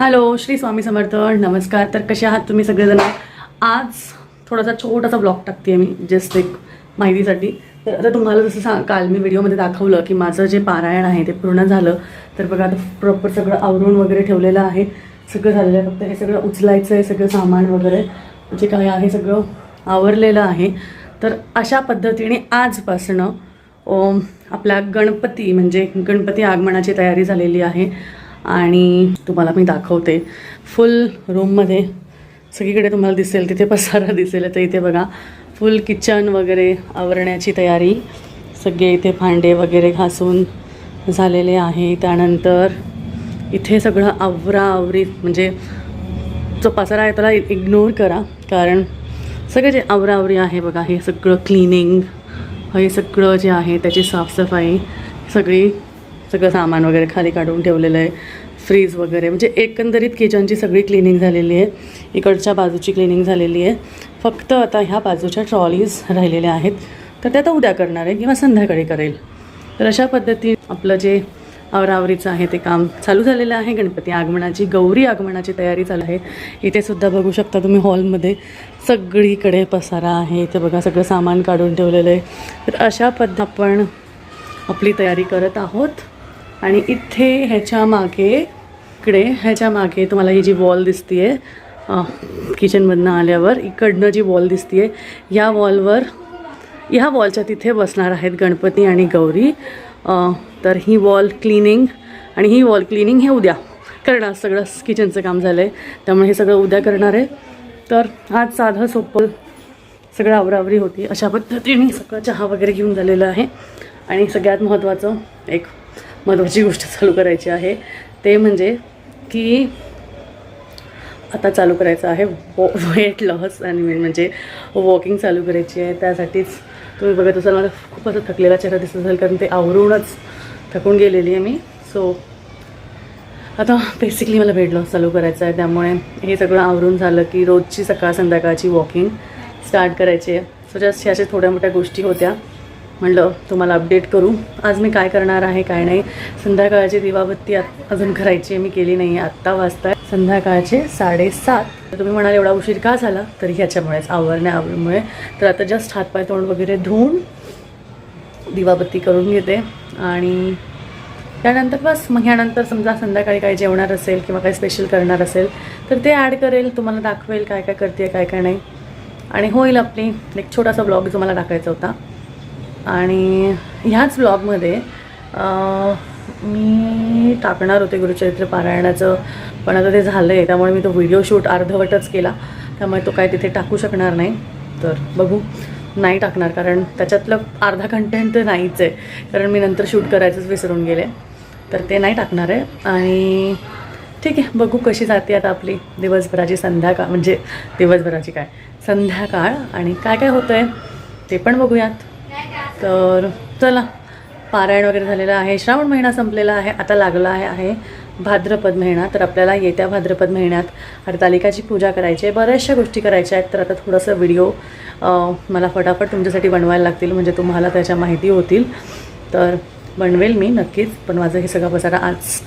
Hello Shri Swami Samarth नमस्कार. तर कसे आहात तुम्ही सगळेजण? आज थोडासा छोटासा ब्लॉग टाकते मी जस्ट एक माहितीसाठी. तर आता तुम्हाला जसं सांग काल मी व्हिडिओमध्ये दाखवलं की माझं जे पारायण आहे ते पूर्ण झालं. तर बघा आता प्रॉपर सगळं आवरून वगैरे ठेवलेलं आहे. सगळं झालेलं आहे. फक्त हे सगळं उचलायचं आहे सगळं सामान वगैरे जे काय आहे सगळं आवरलेलं आहे. तर अशा पद्धतीने आजपासनं आपल्या आपला गणपती म्हणजे गणपती आगमनाची तयारी झालेली आहे. आणि तुम्हाला मी दाखवते. फुल रूममध्ये सगळीकडे तुम्हाला दिसेल तिथे पसारा दिसेल. तर इथे बघा फुल किचन वगैरे आवरण्याची तयारी. सगळे इथे भांडे वगैरे घासून झालेले आहे. त्यानंतर इथे सगळं आवराआवरी म्हणजे जो पसारा आहे त्याला इग्नोर करा. कारण सगळं जे आवराआवरी आहे बघा हे सगळं क्लिनिंग हे सगळं जे आहे त्याची साफसफाई सगळी सगळं सामान वगैरे खाली काढून ठेवलेलं आहे. फ्रीज वगैरे. म्हणजे एकंदरीत किचनची सगळी क्लिनिंग झालेली आहे. इकडच्या बाजूची क्लिनिंग झालेली आहे. फक्त आता ह्या बाजूच्या ट्रॉलीज राहिलेल्या आहेत. तर त्या आता उद्या करणार आहे किंवा संध्याकाळी करेल. तर अशा पद्धतीने आपलं जे आवरावरीचं आहे ते काम चालू झालेलं आहे. गणपती आगमनाची गौरी आगमनाची तयारी चालू आहे. इथे सुद्धा बघू शकता तुम्ही हॉलमध्ये सगळीकडे पसारा आहे. इथे बघा सगळं सामान काढून ठेवलेलं आहे. तर अशा पद्धत आपण आपली तयारी करत आहोत. आणि इथे ह्याच्या मागे इकडे ह्याच्या मागे तुम्हाला ही जी वॉल दिसते आहे किचनमधनं आल्यावर इकडनं जी वॉल दिसते आहे या वॉलवर ह्या वॉलच्या तिथे बसणार आहेत गणपती आणि गौरी. तर ही वॉल क्लिनिंग आणि ही वॉल क्लिनिंग हे उद्या करणार सगळं किचनचं काम झालं आहे त्यामुळे हे सगळं उद्या करणार आहे. तर आज साधं सोपं सगळं आवरावरी होती. अशा पद्धतीने सगळं चहा वगैरे घेऊन झालेलं आहे. आणि सगळ्यात महत्त्वाचं एक महत्त्वाची गोष्ट चालू करायची आहे. ते म्हणजे की आता चालू करायचं आहे वो वेट लॉस आणि मेन म्हणजे वॉकिंग चालू करायची आहे. त्यासाठीच तुम्ही बघत असाल मला खूप असं थकलेला चेहरा दिसत असेल कारण ते आवरूनच थकून गेलेली आहे मी. सो आता बेसिकली मला वेट लॉस चालू करायचं आहे. त्यामुळे हे सगळं आवरून झालं की रोजची सकाळ संध्याकाळची वॉकिंग स्टार्ट करायची आहे. सो जस्ट अशा थोड्या मोठ्या गोष्टी होत्या. म्हणलं तुम्हाला अपडेट करू. आज मी काय करणार आहे काय नाही. संध्याकाळची दिवाबत्ती आत- अजून करायची आहे मी केली नाही आहे. आत्ता वाजता संध्याकाळचे साडेसात. तर तुम्ही म्हणाल एवढा उशीर का झाला? तर ह्याच्यामुळेच आवरण्या आवडीमुळे तर आता जस्ट हातपाय तोंड वगैरे धुवून दिवाबत्ती करून घेते. आणि त्यानंतर बस मग ह्यानंतर समजा संध्याकाळी काय जेवणार असेल किंवा काय स्पेशल करणार असेल तर ते ॲड करेल. तुम्हाला दाखवेल काय काय करते काय काय नाही. आणि होईल आपली एक छोटासा ब्लॉग तुम्हाला टाकायचा होता. आणि ह्याच ब्लॉगमध्ये मी टाकणार होते गुरुचरित्र पारायणाचं पण आता ते झालं आहे त्यामुळे मी तो व्हिडिओ शूट अर्धवटच केला. त्यामुळे तो काय तिथे टाकू शकणार नाही. तर बघू नाही टाकणार कारण त्याच्यातलं अर्धा कंटेंट तर नाहीच आहे. कारण मी नंतर शूट करायचंच विसरून गेले. तर ते नाही टाकणार आहे. आणि ठीक आहे बघू कशी जाते आता आपली दिवसभराची संध्याकाळ म्हणजे दिवसभराची काय संध्याकाळ आणि काय काय होतं आहे ते पण बघूयात. तर चला पारायण वगैरे झालेलं आहे श्रावण महिना संपलेला आहे आता लागला आहे आहे भाद्रपद महिना तर आपल्याला येत्या भाद्रपद महिन्यात हरतालिकाची पूजा करायची आहे बऱ्याचशा गोष्टी करायच्या आहेत तर आता थोडंसं व्हिडिओ मला फटाफट तुमच्यासाठी बनवायला लागतील म्हणजे तुम्हाला त्याच्या माहिती होतील. तर बनवेल मी नक्कीच पण माझं हे सगळं पसारा आज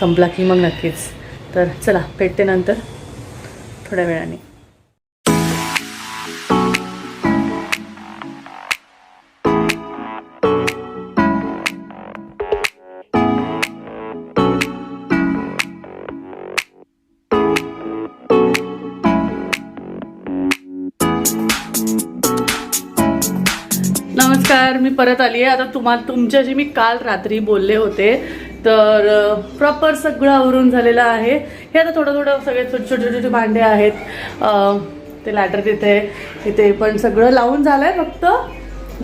संपला की मग नक्कीच. तर चला भेटते नंतर थोड्या वेळाने. नमस्कार मी परत आली आहे. आता तुम्हाला तुमच्याशी मी काल रात्री बोलले होते. तर प्रॉपर सगळं आवरून झालेलं आहे. हे आता थोडं थोडं सगळे छोटे छोटे छोटे भांडे आहेत. ते लॅटर तिथे तिथे पण सगळं लावून झालं आहे फक्त.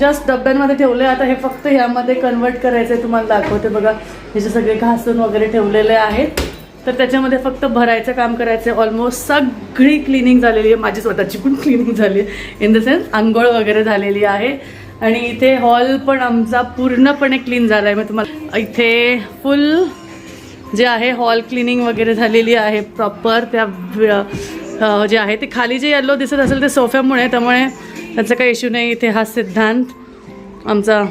जस्ट डब्यांमध्ये ठेवलं आहे आता हे फक्त ह्यामध्ये कन्वर्ट करायचं आहे तुम्हाला दाखवते बघा. हे जे सगळे घासून वगैरे ठेवलेले आहेत. तर त्याच्यामध्ये फक्त भरायचं काम करायचं आहे ऑलमोस्ट सगळी क्लिनिंग झालेली आहे. माझी स्वतःची पण क्लिनिंग झाली आहे. इन द सेन्स आंघोळ वगैरे झालेली आहे. आणि इथे हॉल पण आमचा पूर्णपणे क्लीन झाला आहे मग तुम्हाला इथे फुल जे आहे हॉल क्लिनिंग वगैरे झालेली आहे प्रॉपर. त्या जे आहे ते खाली जे येल्लो दिसत असेल ते सोफ्यामुळे त्यामुळे त्याचा काही इश्यू नाही. इथे हा सिद्धांत आमचा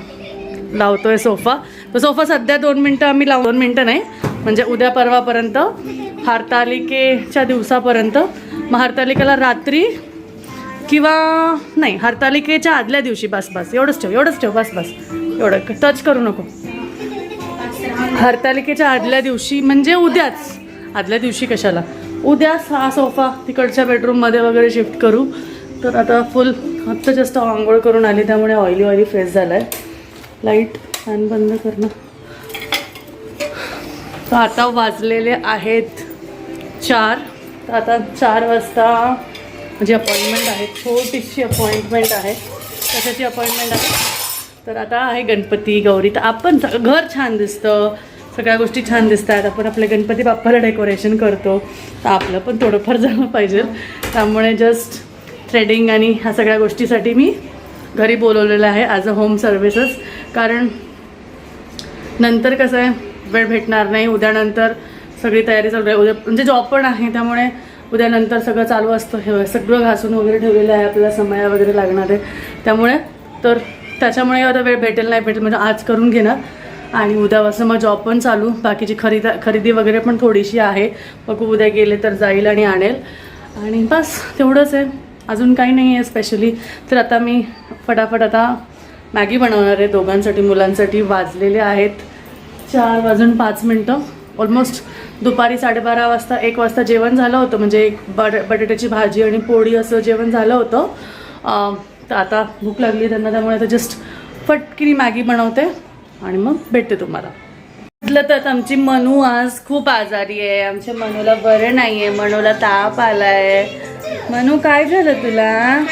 लावतोय सोफा. तो सोफा सध्या दोन मिनटं आम्ही लाव दोन मिनटं नाही म्हणजे उद्या परवापर्यंत हरतालिकेच्या दिवसापर्यंत. मग हरतालिकेला रात्री किंवा नाही हरतालिकेच्या आदल्या दिवशी बस बस. एवढंच ठेव एवढंच ठेव बस बस. एवढं टच करू नको. हरतालिकेच्या आदल्या दिवशी म्हणजे उद्याच. आदल्या दिवशी कशाला? उद्याच हा सोफा तिकडच्या बेडरूममध्ये वगैरे शिफ्ट करू. तर आता फुल आत्ता जास्त आंघोळ करून आली त्यामुळे ऑइली ऑइली फेस झाला आहे लाइट फॅन बंद करणं. तर आता वाजलेले आहेत चार. तर आता चार वाजता जी अपॉइंटमेंट आहे छोटीशी अपॉइंटमेंट आहे. कशाची अपॉइंटमेंट आहे? तर आता आहे गणपती गौरी. तर आपण घर छान दिसतं. सगळ्या गोष्टी छान दिसतात. आपण आपल्या गणपती बाप्पाला डेकोरेशन करतो. तर आपलं पण थोडंफार झालं पाहिजे. त्यामुळे जस्ट थ्रेडिंग आणि ह्या सगळ्या गोष्टीसाठी मी घरी बोलवलेलं आहे ॲज अ होम सर्व्हिसेस कारण नंतर कसं आहे वेळ भेटणार नाही. उद्यानंतर सगळी तयारी चालू आहे. उद्या म्हणजे जॉब पण आहे त्यामुळे उद्यानंतर सगळं चालू असतं. हे सगळं घासून वगैरे ठेवलेलं आहे आपल्याला समय वगैरे लागणार आहे. त्यामुळे तर त्याच्यामुळे आता वेळ भेटेल नाही भेटेल म्हणजे आज करून घेणार. आणि उद्यापासून मग जॉब पण चालू. बाकीची खरेदी खरेदी वगैरे पण थोडीशी आहे. बघू उद्या गेले तर जाईल आणि आणेल. आणि बस तेवढंच आहे. अजून काही नाही आहे स्पेशली तर आता मी फटाफट आता मॅगी बनवणार आहे. दोघांसाठी मुलांसाठी वाजलेले आहेत. चार वाजून पाच मिनटं. ऑलमोस्ट दुपारी साडेबारा वाजता एक वाजता जेवण झालं होतं. म्हणजे एक बट बटाट्याची भाजी आणि पोळी असं जेवण झालं होतं. तर आता भूक लागली त्यांना त्यामुळे आता जस्ट फटकिरी मॅगी बनवते आणि मग भेटते तुम्हाला. म्हटलं तर आमची मनू आज खूप आजारी आहे. आमच्या मनूला बरं नाही आहे मनूला ताप आलाय. मनू काय झालं तुला?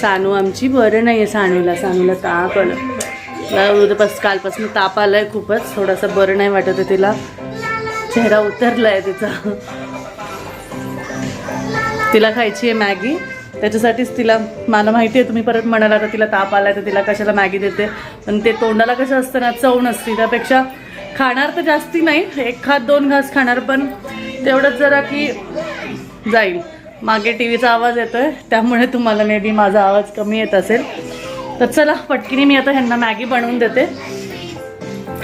सानू आमची बरं नाही आहे सानूला. सानूला ताप आलं उद्यापास कालपासून ताप आलाय खूपच. थोडासा बरं नाही वाटत आहे तिला. चेहरा उतरलाय तिचा. तिला खायची आहे मॅगी. त्याच्यासाठीच तिला मला माहिती आहे तुम्ही परत म्हणाला तर तिला ताप आलाय तर तिला कशाला मॅगी देते? पण ते तोंडाला कसं असतं ना चव नसती. त्यापेक्षा खाणार तर जास्ती नाही. एक खात दोन घास खाणार पण तेवढंच जरा की जाईल. मागे टी व्हीचा आवाज येतोय त्यामुळे तुम्हाला मे बी माझा आवाज कमी येत असेल. तर चला पटकीने मी आता ह्यांना मॅगी बनवून देते.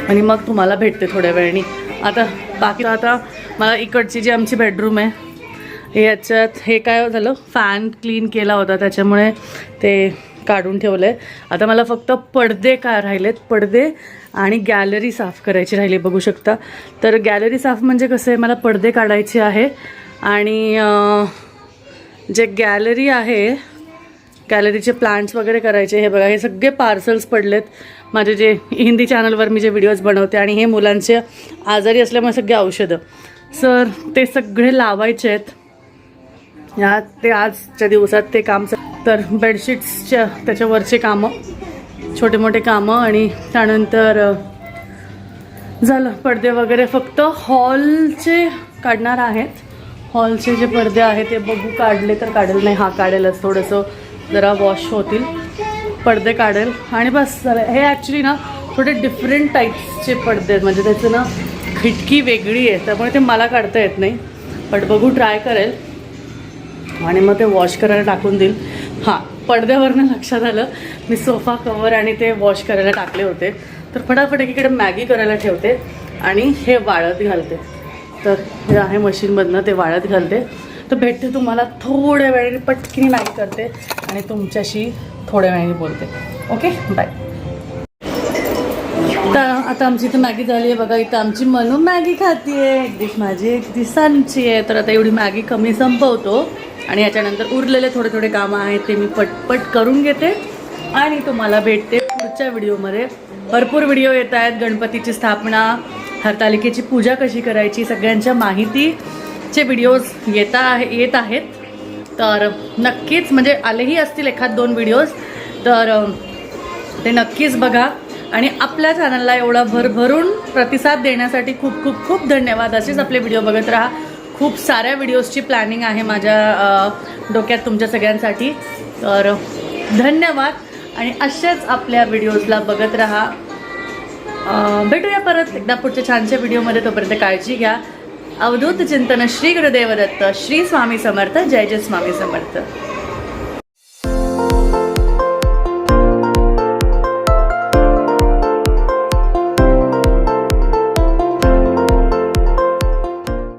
आणि मग तुम्हाला भेटते थोड्या वेळाने. आता बाकी आता मला इकडची जी आमची बेडरूम आहे याच्यात हे काय झालं? फॅन क्लीन केला होता त्याच्यामुळे ते काढून ठेवलं. आहे आता मला फक्त पडदे काय राहिलेत? पडदे आणि गॅलरी साफ करायची राहिली बघू शकता. तर गॅलरी साफ म्हणजे कसं आहे? मला पडदे काढायचे आहे आणि जे गॅलरी आहे गॅलरीचे प्लांट्स वगैरे करायचे हे बघा हे सगळे पार्सल्स पडलेत. माझे जे हिंदी चॅनलवर मी जे व्हिडिओज बनवते आणि हे मुलांचे आजारी असल्यामुळे सगळे औषधं. सर ते सगळे लावायचे आहेत. या ते आजच्या दिवसात ते काम तर बेडशीट्सच्या त्याच्यावरचे कामं छोटे मोठे कामं आणि त्यानंतर झालं पडदे वगैरे फक्त हॉलचे काढणार आहेत. हॉलचे जे पडदे आहेत ते बघू काढले तर काढेल नाही हा काढेलच थोडंसं. जरा वॉश होतील पडदे काढेल. आणि बस झालं हे ॲक्च्युली ना थोडे डिफरंट टाईप्सचे पडदे आहेत. म्हणजे त्याचं ना खिडकी वेगळी आहे त्यामुळे ते मला काढता येत नाही. बट बघू ट्राय करेल. आणि मग ते वॉश करायला टाकून देईल. हां पडद्यावरनं लक्षात आलं. मी सोफा कवर आणि ते वॉश करायला टाकले होते. तर फटाफट एकीकडे मॅगी करायला ठेवते. आणि हे वाळत घालते. तर हे आहे मशीनमधनं ते वाळत घालते. तर भेटते तुम्हाला थोड्या वेळेने पटकीने मॅगी करते आणि तुमच्याशी थोड्या वेळाने बोलते. ओके बाय तर आता आमची इथं मॅगी झाली आहे. बघा इथं आमची मनू मॅगी खाती आहे एक डिश माझी एक दिसांची आहे. तर आता एवढी मॅगी कमी संपवतो आणि याच्यानंतर उरलेले थोडे थोडे कामं आहेत ते मी पटपट करून घेते. आणि तुम्हाला भेटते पुढच्या व्हिडिओमध्ये. भरपूर व्हिडिओ येत आहेत. गणपतीची स्थापना हरतालिकेची पूजा कशी करायची सगळ्यांच्या माहिती. चे व्हिडिओज येता आहे येत आहेत. तर नक्कीच म्हणजे आलेही असतील एखाद दोन व्हिडिओज तर ते नक्कीच बघा. आणि आपल्या चॅनलला एवढा भरभरून प्रतिसाद देण्यासाठी खूप खूप खूप धन्यवाद. असेच आपले व्हिडिओ बघत राहा. खूप साऱ्या व्हिडिओजची प्लॅनिंग आहे माझ्या डोक्यात तुमच्या सगळ्यांसाठी. तर धन्यवाद. आणि अशाच आपल्या व्हिडिओजला बघत राहा. भेटूया परत एकदा पुढच्या छानशा व्हिडिओमध्ये तोपर्यंत काळजी घ्या. अवधूत चिंतन श्री गुरुदेव दत्त श्री स्वामी समर्थ जय जय स्वामी समर्थ